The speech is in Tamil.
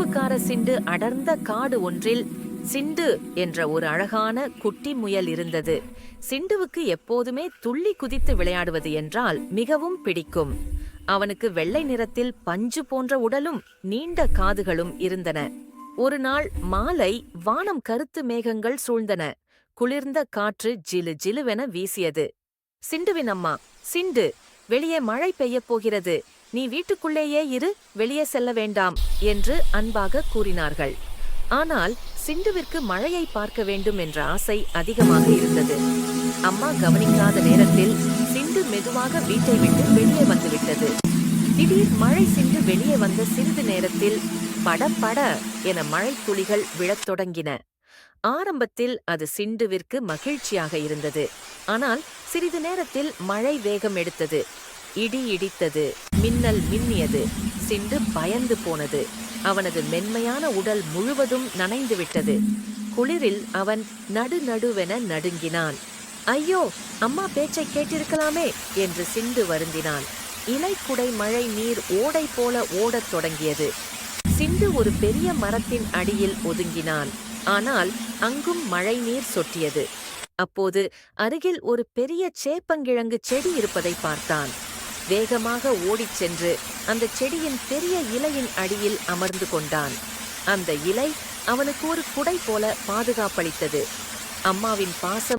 இரும்புக்கார சிண்டு அடர்ந்த காடு ஒன்றில் சிண்டு என்ற ஒரு அழகான குட்டி முயல் இருந்தது. சிண்டுவுக்கு எப்போதுமே துள்ளி குதித்து விளையாடுவது என்றால் மிகவும் பிடிக்கும். அவனுக்கு வெள்ளை நிறத்தில் பஞ்சு போன்ற உடலும் நீண்ட காதுகளும் இருந்தன. ஒரு நாள் மாலை வானம் கருத்து மேகங்கள் சூழ்ந்தன. குளிர்ந்த காற்று ஜிலு ஜிலுவென வீசியது. சிண்டுவின் அம்மா சிண்டு வெளியே மழை பெய்யப் போகிறது. நீ வீட்டுக்குள்ளேயே இரு வெளியே செல்ல வேண்டாம் என்று அன்பாக கூறினார்கள். ஆனால் சிண்டுவிற்கு மழையை பார்க்க வேண்டும் என்ற ஆசை அதிகமாக இருந்தது. அம்மா கவனிக்காத நேரத்தில் சிண்டு மெதுவாக வீட்டை விட்டு வெளியே வந்துவிட்டது. திடீர் மழை சிண்டு வெளியே வந்த சிறிது நேரத்தில் பட பட என மழை துளிகள் விழத் தொடங்கின. ஆரம்பத்தில் அது சிண்டுவிற்கு மகிழ்ச்சியாக இருந்தது. ஆனால் சிறிது நேரத்தில் மழை வேகம் எடுத்தது. இடி இடித்தது மின்னல் மின்னியது. சிண்டு பயந்து போனது. அவனது மென்மையான உடல் முழுவதும் நனைந்து விட்டது குளிரில் அவன் நடு நடுவென நடுங்கினான். ஐயோ அம்மா பேச்சை கேட்டிருக்கலாமே என்று சிண்டு வருந்தினான். இலைக்குடை மழை நீர் ஓடை போல ஓடத் தொடங்கியது. சிண்டு ஒரு பெரிய மரத்தின் அடியில் ஒதுங்கினான். ஆனால் அங்கும் மழை நீர் சொட்டியது. அப்போது அருகில் ஒரு பெரிய சேப்பங்கிழங்கு செடி இருப்பதை பார்த்தான். வேகமாக ஓடிச் சென்று அந்த செடியின் பெரிய இலையின் அடியில் அமர்ந்து கொண்டான். அந்த இலை அவனுக்கு ஒரு குடை போல பாதுகாப்பளித்தது. அம்மாவின் பாசம்